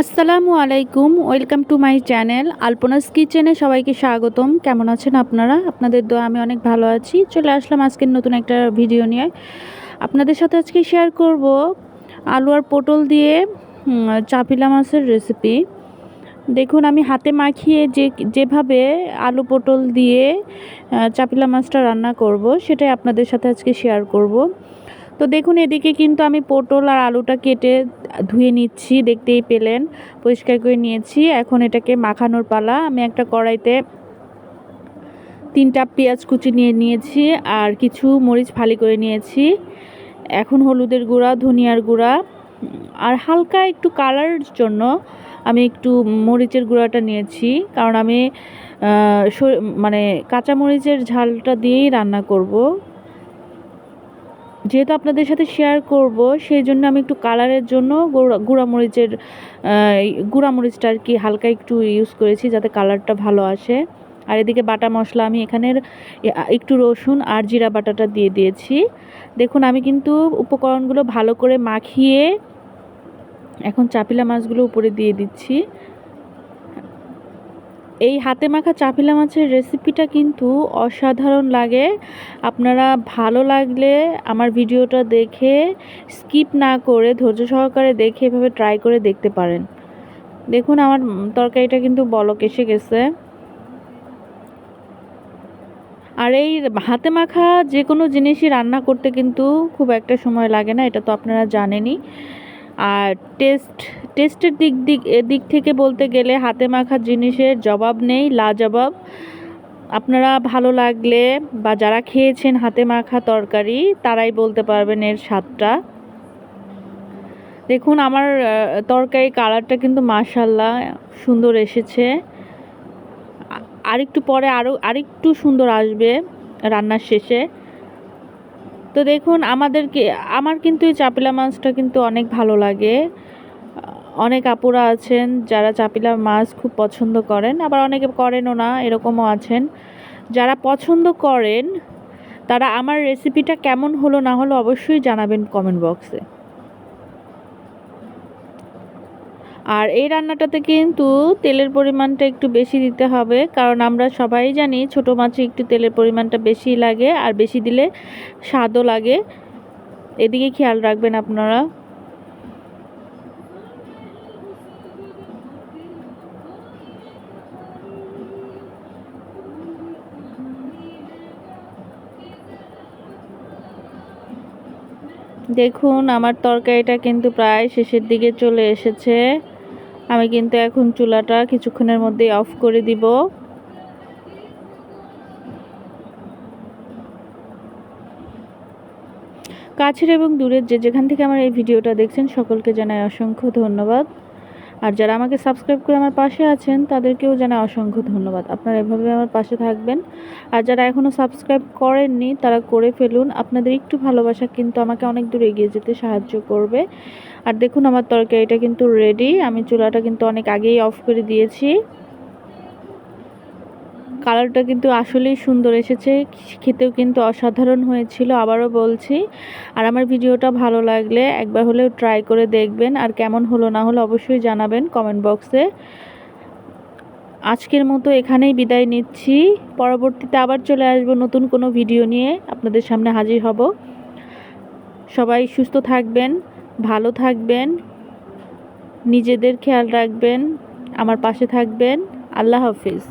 আসসালামু আলাইকুম, welcome to my channel Alpana's কিচেনে সবাইকে স্বাগতম। কেমন আছেন আপনারা? আপনাদের দোয়া আমি অনেক ভালো আছি। চলে আসলাম আজকের নতুন একটা ভিডিও নিয়ে। আপনাদের সাথে আজকে শেয়ার করব আলু আর পটল দিয়ে চাপিলা মাছের রেসিপি দেখুন, আমি হাতে মাখিয়ে যে, যেভাবে আলু পটল দিয়ে চাপিলা মাছটা রান্না করব, সেটাই আপনাদের সাথে আজকে শেয়ার করব। তো দেখুন, এদিকে কিন্তু আমি পটল আর আলুটা কেটে ধুয়ে নিচ্ছি, দেখতেই পেলেন। পরিষ্কার করে নিয়েছি। এখন এটাকে মাখানোর পালা। আমি একটা কড়াইতে তিনটা পেঁয়াজ কুচি নিয়ে নিয়েছি আর কিছু মরিচ ফালি করে নিয়েছি। এখন হলুদের গুঁড়া, ধনিয়ার গুঁড়া, আর হালকা একটু কালারের জন্য আমি একটু মরিচের গুঁড়াটা নিয়েছি। কারণ আমি মানে কাঁচা মরিচের ঝালটা দিয়েই রান্না করব। যেহেতু আপনাদের সাথে শেয়ার করব সেই জন্য আমি একটু কালারের জন্য গুঁড়া গুঁড়া মরিচের আহ, গুঁড়া মরিচটা আর কি হালকা একটু ইউজ করেছি যাতে কালারটা ভালো আসে। আর এদিকে বাটা মশলা আমি এখানের একটু রসুন আর জিরা বাটাটা দিয়ে দিয়েছি। দেখুন আমি কিন্তু উপকরণগুলো ভালো করে মাখিয়ে এখন চাপিলা মাছগুলো উপরে দিয়ে দিচ্ছি। এই হাতে মাখা চাপিলা মাছের রেসিপিটা কিন্তু অসাধারণ লাগে। আপনারা ভালো লাগলে আমার ভিডিওটা দেখে স্কিপ না করে ধৈর্য সহকারে দেখে এভাবে ট্রাই করে দেখতে পারেন। দেখুন আমার তরকারিটা কিন্তু বলক এসে গেছে। আর এই হাতে মাখা যে কোনো জিনিসই রান্না করতে কিন্তু খুব একটা সময় লাগে না, এটা তো আপনারা জানেনই। আর টেস্ট টেস্টের দিক দিক দিক থেকে বলতে গেলে হাতে মাখা জিনিসের জবাব নেই, লাজবাব। আপনারা ভালো লাগলে বা যারা খেয়েছেন হাতে মাখা তরকারি, তারাই বলতে পারবেন এর স্বাদটা। দেখুন, আমার তরকারি কালারটা কিন্তু মাশাল্লাহ সুন্দর এসেছে। আরেকটু পরে আরও আরেকটু সুন্দর আসবে রান্নার শেষে। তো দেখুন, আমাদেরকে, আমার কিন্তু এই চাপিলা মাছটা কিন্তু অনেক ভালো লাগে। অনেক আপুরা আছেন যারা চাপিলা মাছ খুব পছন্দ করেন, আবার অনেকে করেনও না, এরকমও আছেন। যারা পছন্দ করেন, তারা আমার রেসিপিটা কেমন হলো না হলো অবশ্যই জানাবেন কমেন্ট বক্সে আর এই রান্নাটাতে কিন্তু তেলের পরিমাণটা একটু বেশি দিতে হবে, কারণ আমরা সবাই জানি ছোট মাছে একটু তেলের পরিমাণটা বেশি লাগে আর বেশি দিলে স্বাদও লাগে। এদিকে খেয়াল রাখবেন আপনারা। দেখুন, আমার তরকারিটা কিন্তু প্রায় শেষের দিকে চলে এসেছে। আমি কিন্তু এখন চুলাটা কিছুক্ষণের মধ্যেই অফ করে দিব। কাছের এবং দূরের যে যেখান থেকে আমার এই ভিডিওটা দেখছেন, সকলকে জানাই অসংখ্য ধন্যবাদ। আর যারা আমাকে সাবস্ক্রাইব করে আমার পাশে আছেন, তাদেরকেও জানাই অসংখ্য ধন্যবাদ। আপনারা এভাবে আমার পাশে থাকবেন। আর যারা এখনও সাবস্ক্রাইব করেননি, তারা করে ফেলুন। আপনাদের একটু ভালোবাসা কিন্তু আমাকে অনেক দূর এগিয়ে যেতে সাহায্য করবে। আর দেখুন, আমার তরকারিটা কিন্তু রেডি আমি চুলাটা কিন্তু অনেক আগেই অফ করে দিয়েছি। কালারটা কিন্তু আসলেই সুন্দর এসেছে। খেতেও কিন্তু অসাধারণ হয়েছিল, আবারও বলছি। আর আমার ভিডিওটা ভালো লাগলে একবার হলেও ট্রাই করে দেখবেন। আর কেমন হলো না হলো অবশ্যই জানাবেন কমেন্ট বক্সে। আজকের মতো এখানেই বিদায় নিচ্ছি। পরবর্তীতে আবার চলে আসব নতুন কোনো ভিডিও নিয়ে। আপনাদের সামনে হাজির হব। সবাই সুস্থ থাকবেন, ভালো থাকবেন, নিজেদের খেয়াল রাখবেন, আমার পাশে থাকবেন। আল্লাহ হাফিজ।